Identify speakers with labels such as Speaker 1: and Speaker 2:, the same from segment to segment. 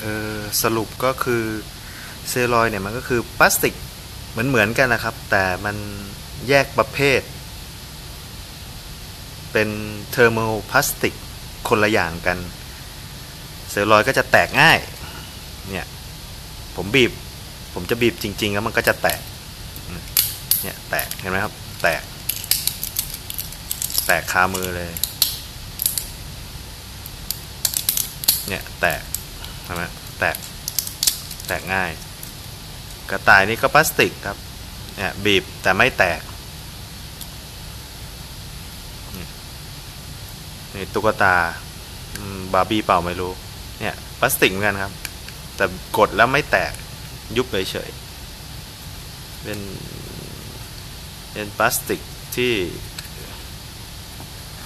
Speaker 1: เออสรุปก็คือเซลลอยเนี่ยมันก็คือพลาสติกเหมือนเหมือนกันนะครับ แต่มันแยกประเภท เป็นเทอร์โมพลาสติกคนละอย่างกัน เซลลอยก็จะแตกง่ายเนี่ยผมบีบ ผมจะบีบจริง ๆ แล้วมันก็จะแตกเนี่ยแตกเห็นไหมครับ แตก แตกคามือเลย เนี่ยแตก ช่ไหมแตกแตกง่าย กระต่ายนี่ก็พลาสติกครับเนี่ยบีบแต่ไม่แตกนี่ตุ๊กตาบาร์บี้เปล่าไม่รู้เนี่ยพลาสติกเหมือนกันครับ แต่กดแล้วไม่แตกยุบเฉยๆเป็นเป็นพลาสติกที่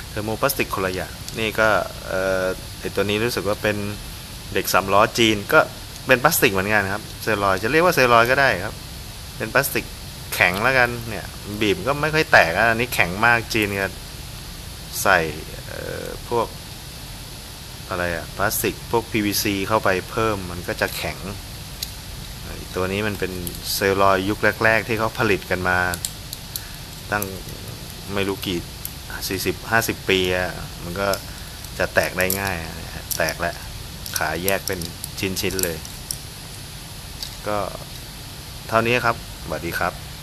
Speaker 1: เทอร์โมพลาสติกคนละอย่างนี่ก็เอ่อไอตัวนี้รู้สึกว่าเป็น เด็กสามล้อจีนก็เป็นพลาสติกเหมือนกันครับเซลลอยจะเรียกว่าเซลลอยก็ได้ครับ เป็นพลาสติกแข็งแล้วกันเนี่ยบีบก็ไม่ค่อยแตกอันนี้แข็งมากจีนก็ใส่พวกอะไรอะพลาสติกพวก PVC เข้าไปเพิ่มมันก็จะแข็ง ตัวนี้มันเป็นเซลลอยยุคแรก ๆ ที่เขาผลิตกันมา ตั้งไม่รู้กี่สี่สิบห้าสิบปีอะมันก็จะแตกได้ง่าย แตกแหละ ขาแยกเป็นชิ้นๆเลย ก็เท่านี้ครับสวัสดีครับ